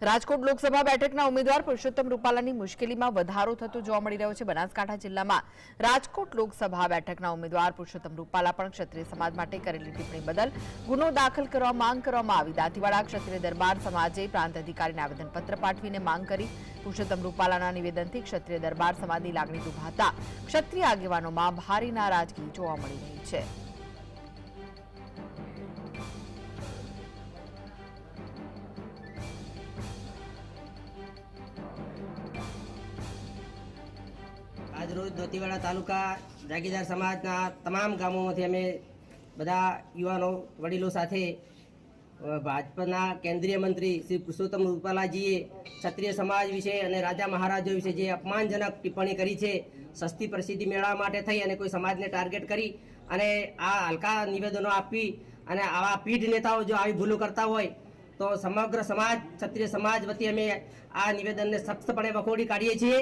રાજકોટ લોકસભા બેઠકના ઉમેદવાર પુરુષોત્તમ રૂપાલાની મુશ્કેલીમાં વધારો થતો જોવા મળી રહ્યો છે. બનાસકાંઠા જિલ્લામાં રાજકોટ લોકસભા બેઠકના ઉમેદવાર પુરુષોત્તમ રૂપાલા પણ ક્ષત્રિય સમાજ માટે કરેલી ટિપ્પણી બદલ ગુનો દાખલ કરવા માંગ કરવામાં આવી. દાંતીવાડા ક્ષત્રિય દરબાર સમાજે પ્રાંત અધિકારીને આવેદનપત્ર પાઠવીને માંગ કરી. પુરુષોત્તમ રૂપાલાના નિવેદનથી ક્ષત્રિય દરબાર સમાજની લાગણી દુભાતા ક્ષત્રિય આગેવાનોમાં ભારે નારાજગી જોવા મળી રહી છે. આજરોજ દોતીવાડા તાલુકા જાગીરદાર સમાજના તમામ ગામોમાંથી અમે બધા યુવાનો, વડીલો સાથે ભાજપના કેન્દ્રીય મંત્રી શ્રી પુરુષોત્તમ રૂપાલાજીએ ક્ષત્રિય સમાજ વિશે અને રાજા મહારાજો વિશે જે અપમાનજનક ટિપ્પણી કરી છે, સસ્તી પ્રસિદ્ધિ મેળવવા માટે થઈ અને કોઈ સમાજને ટાર્ગેટ કરી અને આ હલકા નિવેદનો આપી અને આવા પીઢ નેતાઓ જો આવી ભૂલો કરતા હોય, તો સમગ્ર સમાજ, ક્ષત્રિય સમાજ વતી અમે આ નિવેદનને સખ્તપણે વખોડી કાઢીએ છીએ.